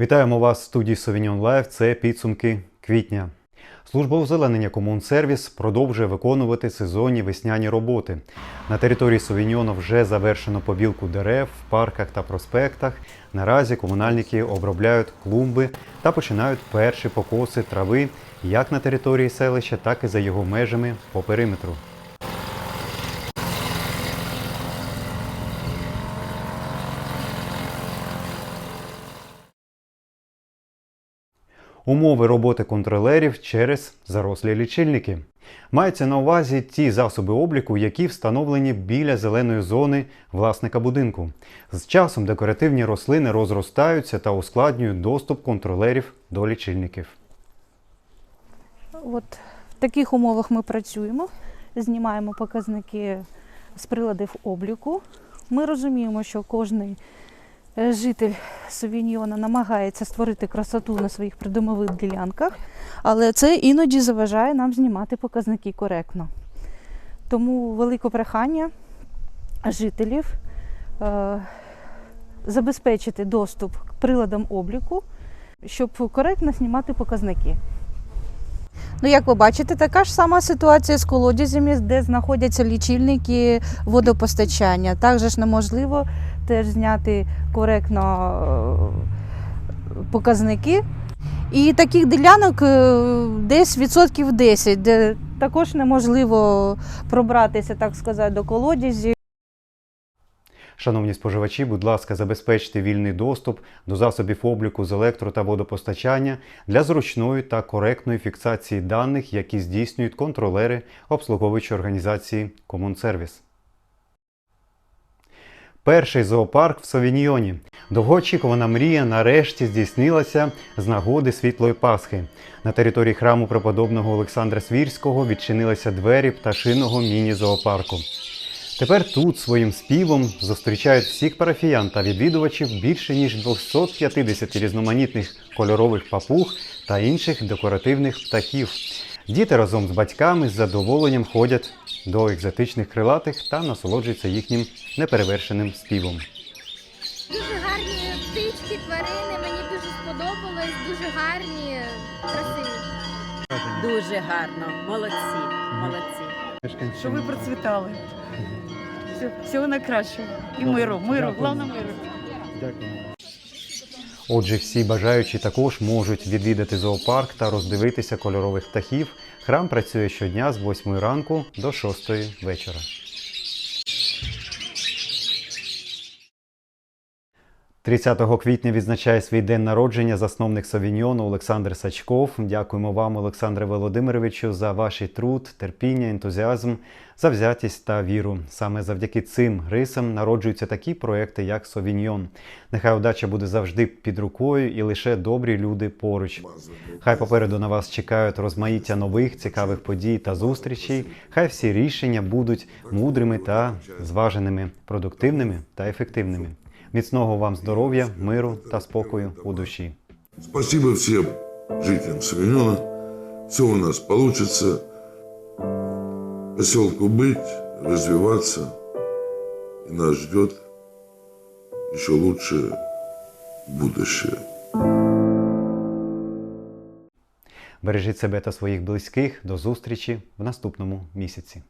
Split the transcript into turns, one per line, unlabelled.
Вітаємо вас в студії Sauvignon Live. Це підсумки квітня. Служба озеленення Комунсервіс продовжує виконувати сезонні весняні роботи. На території Совіньйону вже завершено побілку дерев в парках та проспектах. Наразі комунальники обробляють клумби та починають перші покоси трави як на території селища, так і за його межами по периметру. Умови роботи контролерів через зарослі лічильники. Мається на увазі ті засоби обліку, які встановлені біля зеленої зони власника будинку. З часом декоративні рослини розростаються та ускладнюють доступ контролерів до лічильників.
От в таких умовах ми працюємо, знімаємо показники з приладів обліку. Ми розуміємо, що кожен е, житель Совіньйона намагається створити красоту на своїх придомових ділянках, але це іноді заважає нам знімати показники коректно. Тому велике прохання жителів е, забезпечити доступ к приладам обліку, щоб коректно знімати показники. Ну, як ви бачите, така ж сама ситуація з колодязями, де знаходяться лічильники водопостачання. Також неможливо теж зняти коректно е, показники. І таких ділянок е, десь відсотків 10, де також неможливо пробратися, так сказати, до колодязів.
Шановні споживачі, будь ласка, забезпечте вільний доступ до засобів обліку з електро та водопостачання для зручної та коректної фіксації даних, які здійснюють контролери обслуговуючої організації Комунсервіс. Перший зоопарк в Совіньйоні. Довгоочікувана мрія нарешті здійснилася з нагоди світлої Пасхи. На території храму преподобного Олександра Свірського відчинилися двері пташиного міні-зоопарку. Тепер тут своїм співом зустрічають всіх парафіян та відвідувачів більше ніж 250 різноманітних кольорових папуг та інших декоративних птахів. Діти разом з батьками з задоволенням ходять до екзотичних крилатих та насолоджуються їхнім неперевершеним співом.
Дуже гарні птички, тварини. Мені дуже сподобалось. Дуже гарні, красиві.
Дуже гарно, молодці, молодці.
щоб ви процвітали. Всього, найкращого. І миру, миру, головне миру.
Отже, всі бажаючі також можуть відвідати зоопарк та роздивитися кольорових птахів. Храм працює щодня з 8 ранку до 6 вечора. «30 квітня відзначає свій день народження засновник Совіньйону Олександр Сачков. Дякуємо вам, Олександре Володимировичу, за ваш труд, терпіння, ентузіазм, завзятість та віру. Саме завдяки цим рисам народжуються такі проекти, як Совіньйон. Нехай удача буде завжди під рукою і лише добрі люди поруч. Хай попереду на вас чекають розмаїття нових цікавих подій та зустрічей. Хай всі рішення будуть мудрими та зваженими, продуктивними та ефективними. Міцного вам здоров'я, миру та спокою у душі.
Спасибо всем жителям Совинена. Все у нас получится. Поселку быть, развиваться. И нас ждет еще лучшее будущее.
Бережіть себе та своїх близьких. До зустрічі в наступному місяці.